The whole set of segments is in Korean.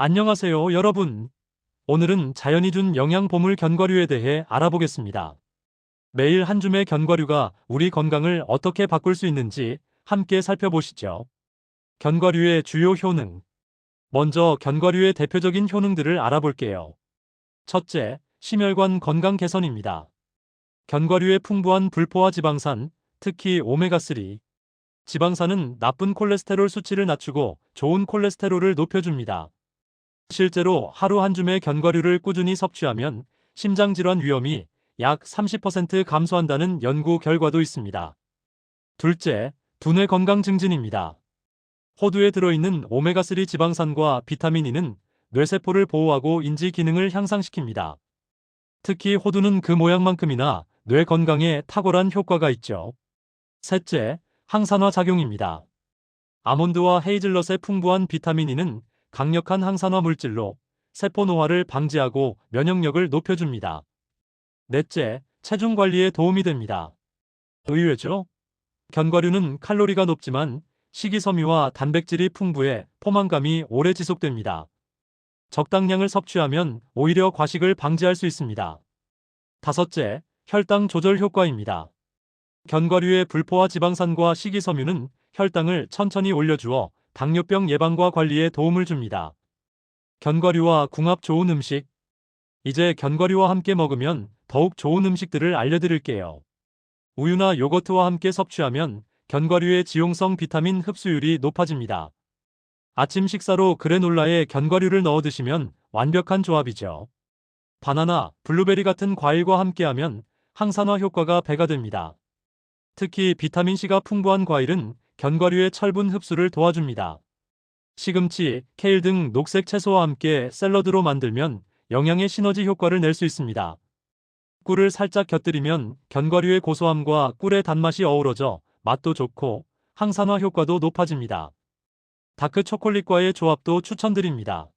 안녕하세요, 여러분. 오늘은 자연이 준 영양보물 견과류에 대해 알아보겠습니다. 매일 한 줌의 견과류가 우리 건강을 어떻게 바꿀 수 있는지 함께 살펴보시죠. 견과류의 주요 효능. 먼저 견과류의 대표적인 효능들을 알아볼게요. 첫째, 심혈관 건강 개선입니다. 견과류의 풍부한 불포화 지방산, 특히 오메가3. 지방산은 나쁜 콜레스테롤 수치를 낮추고 좋은 콜레스테롤을 높여줍니다. 실제로 하루 한 줌의 견과류를 꾸준히 섭취하면 심장질환 위험이 약 30% 감소한다는 연구 결과도 있습니다. 둘째, 두뇌 건강 증진입니다. 호두에 들어있는 오메가3 지방산과 비타민 E는 뇌세포를 보호하고 인지 기능을 향상시킵니다. 특히 호두는 그 모양만큼이나 뇌 건강에 탁월한 효과가 있죠. 셋째, 항산화 작용입니다. 아몬드와 헤이즐넛의 풍부한 비타민 E는 강력한 항산화 물질로 세포 노화를 방지하고 면역력을 높여줍니다. 넷째, 체중 관리에 도움이 됩니다. 의외죠? 견과류는 칼로리가 높지만 식이섬유와 단백질이 풍부해 포만감이 오래 지속됩니다. 적당량을 섭취하면 오히려 과식을 방지할 수 있습니다. 다섯째, 혈당 조절 효과입니다. 견과류의 불포화 지방산과 식이섬유는 혈당을 천천히 올려주어 당뇨병 예방과 관리에 도움을 줍니다. 견과류와 궁합 좋은 음식. 이제 견과류와 함께 먹으면 더욱 좋은 음식들을 알려드릴게요. 우유나 요거트와 함께 섭취하면 견과류의 지용성 비타민 흡수율이 높아집니다. 아침 식사로 그래놀라에 견과류를 넣어 드시면 완벽한 조합이죠. 바나나, 블루베리 같은 과일과 함께하면 항산화 효과가 배가 됩니다. 특히 비타민C가 풍부한 과일은 견과류의 철분 흡수를 도와줍니다. 시금치, 케일 등 녹색 채소와 함께 샐러드로 만들면 영양의 시너지 효과를 낼 수 있습니다. 꿀을 살짝 곁들이면 견과류의 고소함과 꿀의 단맛이 어우러져 맛도 좋고 항산화 효과도 높아집니다. 다크 초콜릿과의 조합도 추천드립니다.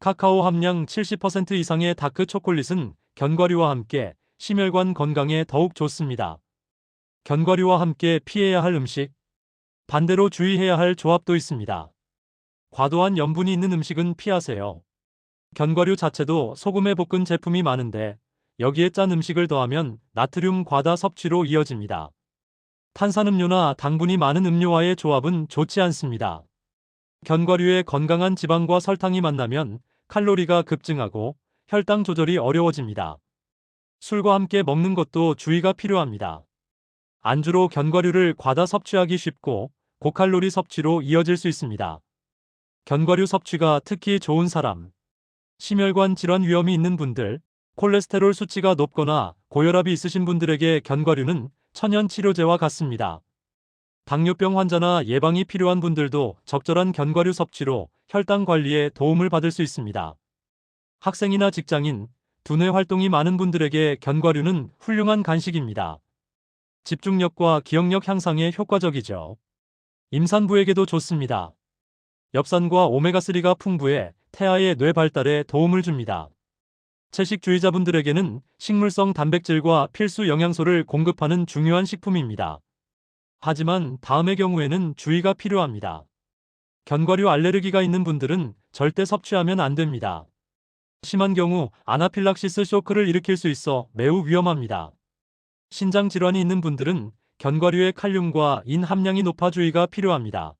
카카오 함량 70% 이상의 다크 초콜릿은 견과류와 함께 심혈관 건강에 더욱 좋습니다. 견과류와 함께 피해야 할 음식, 반대로 주의해야 할 조합도 있습니다. 과도한 염분이 있는 음식은 피하세요. 견과류 자체도 소금에 볶은 제품이 많은데 여기에 짠 음식을 더하면 나트륨 과다 섭취로 이어집니다. 탄산음료나 당분이 많은 음료와의 조합은 좋지 않습니다. 견과류의 건강한 지방과 설탕이 만나면 칼로리가 급증하고 혈당 조절이 어려워집니다. 술과 함께 먹는 것도 주의가 필요합니다. 안주로 견과류를 과다 섭취하기 쉽고 고칼로리 섭취로 이어질 수 있습니다. 견과류 섭취가 특히 좋은 사람, 심혈관 질환 위험이 있는 분들, 콜레스테롤 수치가 높거나 고혈압이 있으신 분들에게 견과류는 천연 치료제와 같습니다. 당뇨병 환자나 예방이 필요한 분들도 적절한 견과류 섭취로 혈당 관리에 도움을 받을 수 있습니다. 학생이나 직장인, 두뇌 활동이 많은 분들에게 견과류는 훌륭한 간식입니다. 집중력과 기억력 향상에 효과적이죠. 임산부에게도 좋습니다. 엽산과 오메가3가 풍부해 태아의 뇌 발달에 도움을 줍니다. 채식주의자분들에게는 식물성 단백질과 필수 영양소를 공급하는 중요한 식품입니다. 하지만 다음의 경우에는 주의가 필요합니다. 견과류 알레르기가 있는 분들은 절대 섭취하면 안 됩니다. 심한 경우 아나필락시스 쇼크를 일으킬 수 있어 매우 위험합니다. 신장 질환이 있는 분들은 견과류의 칼륨과 인 함량이 높아 주의가 필요합니다.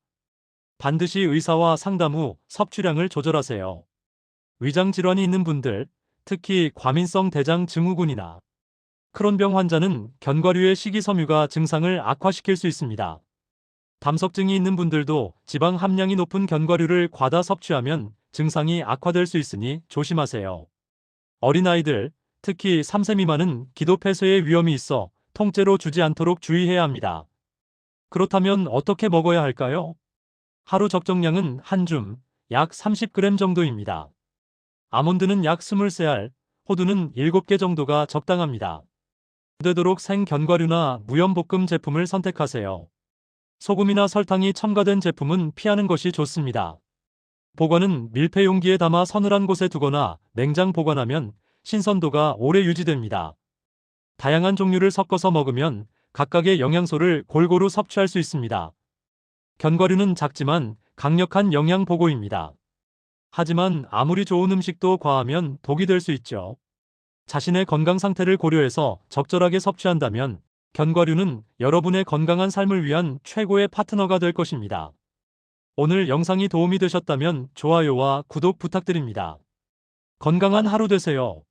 반드시 의사와 상담 후 섭취량을 조절하세요. 위장 질환이 있는 분들, 특히 과민성 대장 증후군이나 크론병 환자는 견과류의 식이섬유가 증상을 악화시킬 수 있습니다. 담석증이 있는 분들도 지방 함량이 높은 견과류를 과다 섭취하면 증상이 악화될 수 있으니 조심하세요. 어린아이들, 특히 3세 미만은 기도 폐쇄의 위험이 있어 통째로 주지 않도록 주의해야 합니다. 그렇다면 어떻게 먹어야 할까요? 하루 적정량은 한 줌, 약 30g 정도입니다. 아몬드는 약 23알, 호두는 7개 정도가 적당합니다. 되도록 생견과류나 무염볶음 제품을 선택하세요. 소금이나 설탕이 첨가된 제품은 피하는 것이 좋습니다. 보관은 밀폐 용기에 담아 서늘한 곳에 두거나 냉장 보관하면 신선도가 오래 유지됩니다. 다양한 종류를 섞어서 먹으면 각각의 영양소를 골고루 섭취할 수 있습니다. 견과류는 작지만 강력한 영양 보고입니다. 하지만 아무리 좋은 음식도 과하면 독이 될 수 있죠. 자신의 건강 상태를 고려해서 적절하게 섭취한다면 견과류는 여러분의 건강한 삶을 위한 최고의 파트너가 될 것입니다. 오늘 영상이 도움이 되셨다면 좋아요와 구독 부탁드립니다. 건강한 하루 되세요.